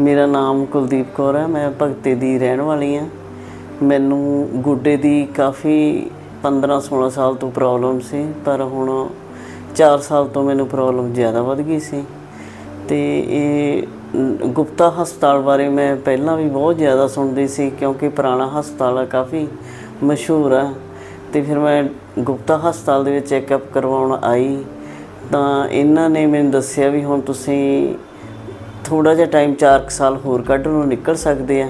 ਮੇਰਾ ਨਾਮ ਕੁਲਦੀਪ ਕੌਰ ਹੈ, ਮੈਂ ਭਗਤੇ ਦੀ ਰਹਿਣ ਵਾਲੀ ਹਾਂ। ਮੈਨੂੰ ਗੁੱਡੇ ਦੀ ਕਾਫੀ 15-16 ਸਾਲ ਤੋਂ ਪ੍ਰੋਬਲਮ ਸੀ, ਪਰ ਹੁਣ 4 ਸਾਲ ਤੋਂ ਮੈਨੂੰ ਪ੍ਰੋਬਲਮ ਜ਼ਿਆਦਾ ਵੱਧ ਗਈ ਸੀ। ਤੇ ਇਹ ਗੁਪਤਾ ਹਸਪਤਾਲ ਬਾਰੇ ਮੈਂ ਪਹਿਲਾਂ ਵੀ ਬਹੁਤ ਜ਼ਿਆਦਾ ਸੁਣਦੀ ਸੀ, ਕਿਉਂਕਿ ਪੁਰਾਣਾ ਹਸਪਤਾਲ ਆ, ਕਾਫੀ ਮਸ਼ਹੂਰ ਆ। ਤੇ ਫਿਰ ਮੈਂ ਗੁਪਤਾ ਹਸਪਤਾਲ ਦੇ ਵਿੱਚ ਚੈੱਕਅਪ ਕਰਵਾਉਣ ਆਈ। ਤਾਂ ਇਹਨਾਂ ਨੇ ਮੈਨੂੰ ਦੱਸਿਆ ਵੀ ਹੁਣ ਤੁਸੀਂ ਥੋੜਾ ਜਿਹਾ ਟਾਈਮ 4 ਸਾਲ ਹੋਰ ਕੱਢਣ ਨੂੰ ਨਿਕਲ ਸਕਦੇ ਆ।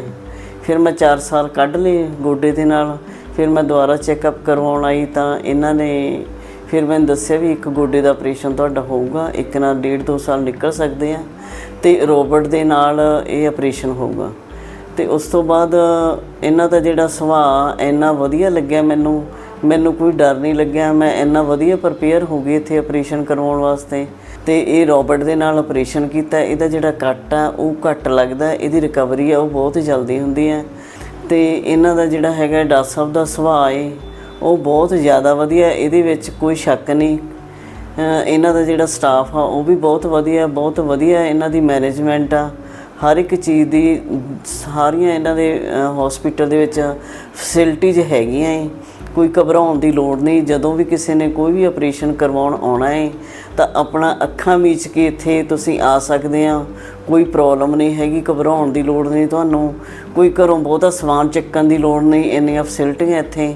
ਫਿਰ ਮੈਂ 4 ਸਾਲ ਕੱਢ ਲਏ ਗੋਡੇ ਦੇ ਨਾਲ। ਫਿਰ ਮੈਂ ਦੁਬਾਰਾ ਚੈੱਕਅਪ ਕਰਵਾਉਣ ਆਈ ਤਾਂ ਇਹਨਾਂ ਨੇ ਫਿਰ ਮੈਨੂੰ ਦੱਸਿਆ ਵੀ ਇੱਕ ਗੋਡੇ ਦਾ ਆਪਰੇਸ਼ਨ ਤੁਹਾਡਾ ਹੋਊਗਾ, ਇੱਕ ਨਾਲ ਡੇਢ ਦੋ ਸਾਲ ਨਿਕਲ ਸਕਦੇ ਆ ਤੇ ਰੋਬਟ ਦੇ ਨਾਲ ਇਹ ਆਪਰੇਸ਼ਨ ਹੋਊਗਾ। ਤੇ ਉਸ ਤੋਂ ਬਾਅਦ ਇਹਨਾਂ ਦਾ ਜਿਹੜਾ ਸੁਭਾਅ ਇੰਨਾ ਵਧੀਆ ਲੱਗਿਆ ਮੈਨੂੰ ਮੈਨੂੰ ਕੋਈ ਡਰ ਨਹੀਂ ਲੱਗਿਆ, ਮੈਂ ਇੰਨਾ ਵਧੀਆ ਪ੍ਰਪੇਅਰ ਹੋ ਗਈ ਇੱਥੇ ਆਪਰੇਸ਼ਨ ਕਰਵਾਉਣ ਵਾਸਤੇ। ਤੇ ਇਹ ਰੋਬਟ ਦੇ ਨਾਲ ਆਪਰੇਸ਼ਨ ਕੀਤਾ, ਇਹਦਾ ਜਿਹੜਾ ਕੱਟ ਆ, ਉਹ ਘੱਟ ਲੱਗਦਾ, ਇਹਦੀ ਰਿਕਵਰੀ ਆ, ਉਹ ਬਹੁਤ ਜਲਦੀ ਹੁੰਦੀ ਹੈ ਤੇ ਇਹਨਾਂ ਦਾ ਜਿਹੜਾ ਹੈਗਾ ਡਾਕਟਰ ਸਾਹਿਬ ਦਾ ਸੁਭਾਅ ਏ, ਉਹ ਬਹੁਤ ਜ਼ਿਆਦਾ ਵਧੀਆ, ਇਹਦੇ ਵਿੱਚ ਕੋਈ ਸ਼ੱਕ ਨਹੀਂ। ਇਹਨਾਂ ਦਾ ਜਿਹੜਾ ਸਟਾਫ ਆ, ਉਹ ਵੀ ਬਹੁਤ ਵਧੀਆ ਬਹੁਤ ਵਧੀਆ ਇਹਨਾਂ ਦੀ ਮੈਨੇਜਮੈਂਟ ਆ। ਹਰ ਇੱਕ ਚੀਜ਼ ਦੀ, ਸਾਰੀਆਂ ਇਹਨਾਂ ਦੇ ਹਸਪੀਟਲ ਦੇ ਵਿੱਚ ਫੈਸਿਲਿਟੀਜ਼ ਹੈਗੀਆਂ ਏ। ਕੋਈ ਘਬਰਾਉਣ ਦੀ ਲੋੜ ਨਹੀਂ। ਜਦੋਂ ਵੀ ਕਿਸੇ ਨੇ ਕੋਈ ਵੀ ਆਪਰੇਸ਼ਨ ਕਰਵਾਉਣ ਆਉਣਾ ਹੈ ਤਾਂ ਆਪਣਾ ਅੱਖਾਂ ਮੀਚ ਕੇ ਇੱਥੇ ਤੁਸੀਂ ਆ ਸਕਦੇ ਆ। ਕੋਈ ਪ੍ਰੋਬਲਮ ਨਹੀਂ ਹੈਗੀ, ਘਬਰਾਉਣ ਦੀ ਲੋੜ ਨਹੀਂ ਤੁਹਾਨੂੰ। ਕੋਈ ਘਰੋਂ ਬਹੁਤਾ ਸਮਾਨ ਚੱਕਣ ਦੀ ਲੋੜ ਨਹੀਂ। ਇੰਨੀਆਂ ਫੈਸਿਲਿਟੀਆਂ ਇੱਥੇ।